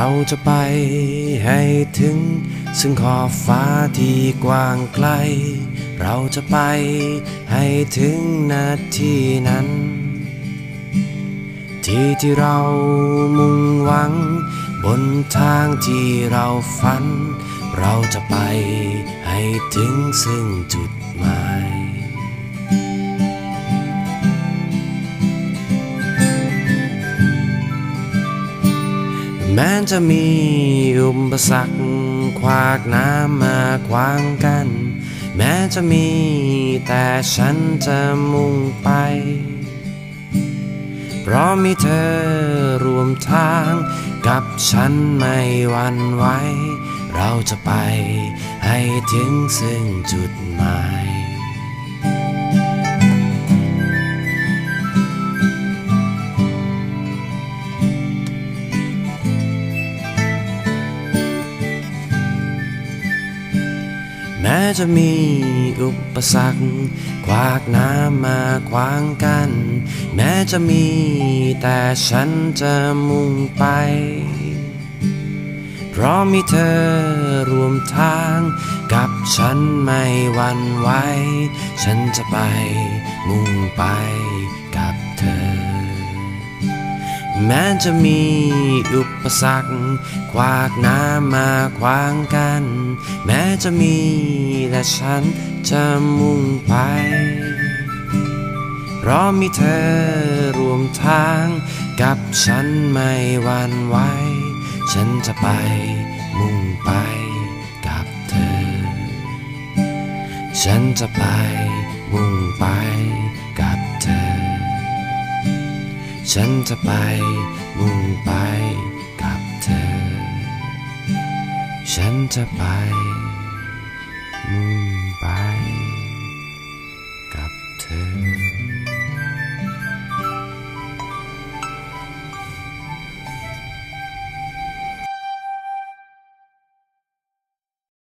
ราจะไปให้ถึง ซึ่งขอบฟ้าที่กว้างไกล เราจะไปให้ถึงนาทีนั้น ที่ที่เรามุ่งหวัง บนทางที่เราฝัน เราจะไปให้ถึงซึ่งจุดหมาย แม้จะมีอุปสรรคขวากน้ำมาขวางกัน แม้จะมีแต่ฉันจะมุ่งไป เพราะมีเธอรวมทางกับฉันไม่หวันไหวเราจะไปให้ถึงซึ่งจุดหมาย แม้จะมีอุปสรรคขวากน้ำมาขวางกัน แม้จะมีแต่ฉันจะมุ่งไป เพราะมีเธอรวมทางกับฉันไม่หวันไหวฉันจะไปมุ่งไปกับ แม้จะมีอุปสรรคขวากน้ำมาขวางกัน แม้จะมีและฉันจะมุ่งไป เพราะมีเธอรวมทางกับฉันไม่หวั่นไหวฉันจะไปมุ่งไปกับเธอ ฉันจะไปมุ่งไป ฉันจะไปมุ่งไปกับเธอ ฉันจะไป